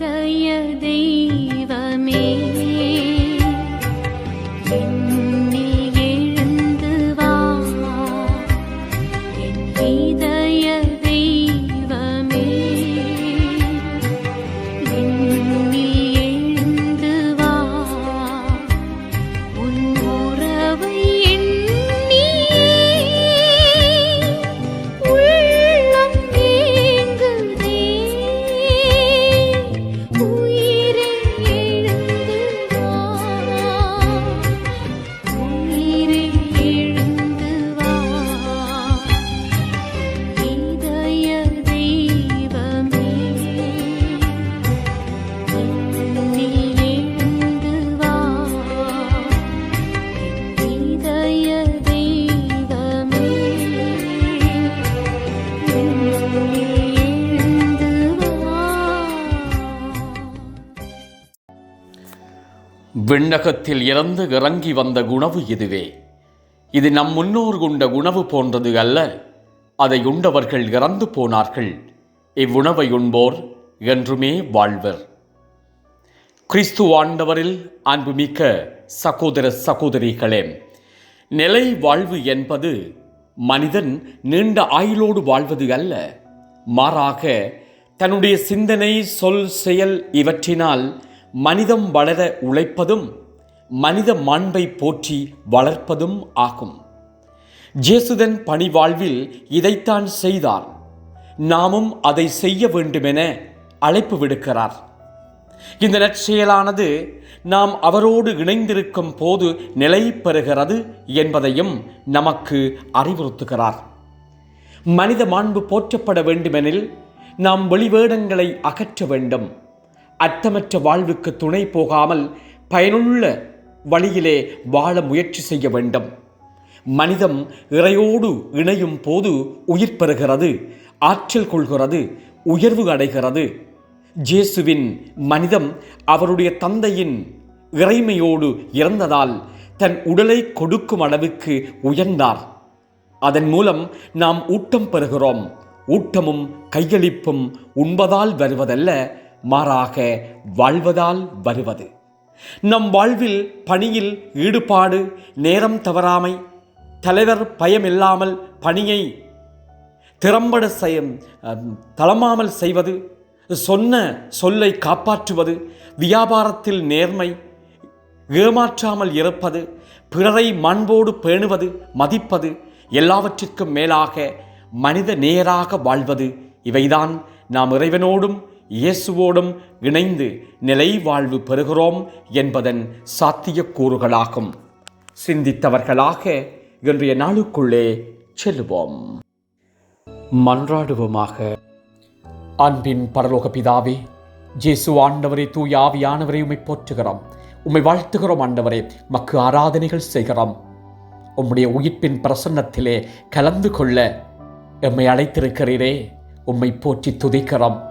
य देव விண்ணகத்தில் இறந்து இறங்கி வந்த உணவு இதுவே. இது நம் முன்னோர் உண்ட உணவு போன்றது அல்ல. அதை உண்டவர்கள் இறந்து போனார்கள். இவ்வுணவை உண்போர் என்றுமே வாழ்வர். கிறிஸ்து ஆண்டவரில் அன்புமிக்க சகோதர சகோதரிகளே நிலை வாழ்வு என்பது மனிதன் நீண்ட ஆயுளோடு வாழ்வது அல்ல. மாறாக தன்னுடைய சிந்தனை சொல் செயல் இவற்றினால் மனிதம் வளர உழைப்பதும் மனித மாண்பை போற்றி வளர்ப்பதும் ஆகும். ஜேசுதன் பணிவாழ்வில் இதைத்தான் செய்தார். நாமும் அதை செய்ய வேண்டுமென அழைப்பு விடுக்கிறார். இந்த நற்செயலானது நாம் அவரோடு இணைந்திருக்கும் போது நிலை பெறுகிறது என்பதையும் நமக்கு அறிவுறுத்துகிறார். மனித மாண்பு போற்றப்பட வேண்டுமெனில் நாம் வெளிவேடங்களை அகற்ற வேண்டும். அர்த்தமற்ற வாழ்வுக்கு துணை போகாமல் பயனுள்ள வழியிலே வாழ முயற்சி செய்ய வேண்டும். மனிதம் இறையோடு இணையும் போது உயிர் பெறுகிறது ஆற்றல் கொள்கிறது உயர்வு அடைகிறது. ஜேசுவின் மனிதம் அவருடைய தந்தையின் இறைமையோடு இறந்ததால் தன் உடலை கொடுக்கும் அளவுக்கு உயர்ந்தார். அதன் மூலம் நாம் ஊட்டம் பெறுகிறோம். ஊட்டமும் கையளிப்பும் உண்பதால் வருவதல்ல மாறாக வாழ்வதால் வருவது. நம் வாழ்வில் பணியில் ஈடுபாடு நேரம் தவறாமை தலைவர் பயமில்லாமல் பணியை திறம்பட செய்ய தளமாமல் செய்வது சொன்ன சொல்லை காப்பாற்றுவது வியாபாரத்தில் நேர்மை ஏமாற்றாமல் இருப்பது பிறரை மாண்போடு பேணுவது மதிப்பது எல்லாவற்றிற்கும் மேலாக மனித நேராக வாழ்வது இவைதான் நாம் இறைவனோடும் இயேசுவோடும் இணைந்து நிலை வாழ்வு பெறுகிறோம் என்பதன் சாத்தியக்கூறுகளாகும். சிந்தித்தவர்களாக இன்றைய நாளுக்குள்ளே செல்லுவோம். மன்றாடுவோமாக. அன்பின் பரலோக பிதாவே ஜேசு ஆண்டவரை தூய் ஆவியானவரை உம்மை போற்றுகிறோம். உம்மை வாழ்த்துகிறோம் ஆண்டவரே மக்கு ஆராதனைகள் செய்கிறோம். உம்முடைய உயிர்ப்பின் பிரசன்னத்திலே கலந்து கொள்ள எம்மை அழைத்திருக்கிறீரே உம்மை போற்றி துதிக்கிறோம்.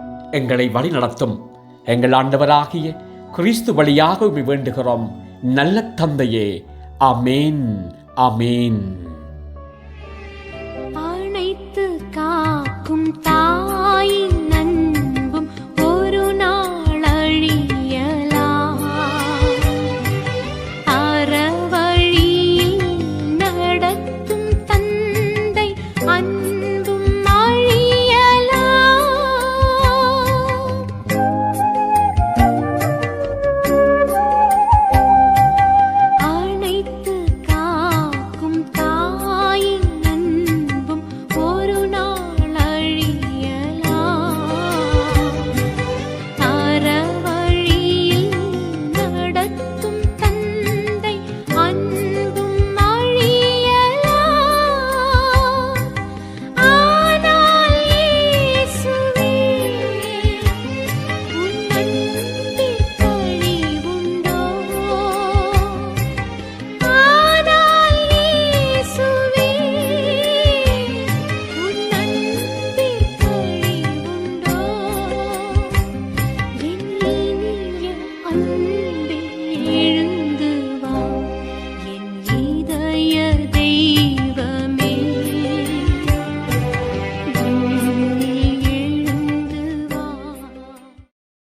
எங்களை வழிநடத்தும். எங்கள் ஆண்டவராகிய கிறிஸ்து வழியாக வேண்டுகிறோம். நல்ல தந்தையே அமேன் அமேன் அணைத்து காக்கும் தா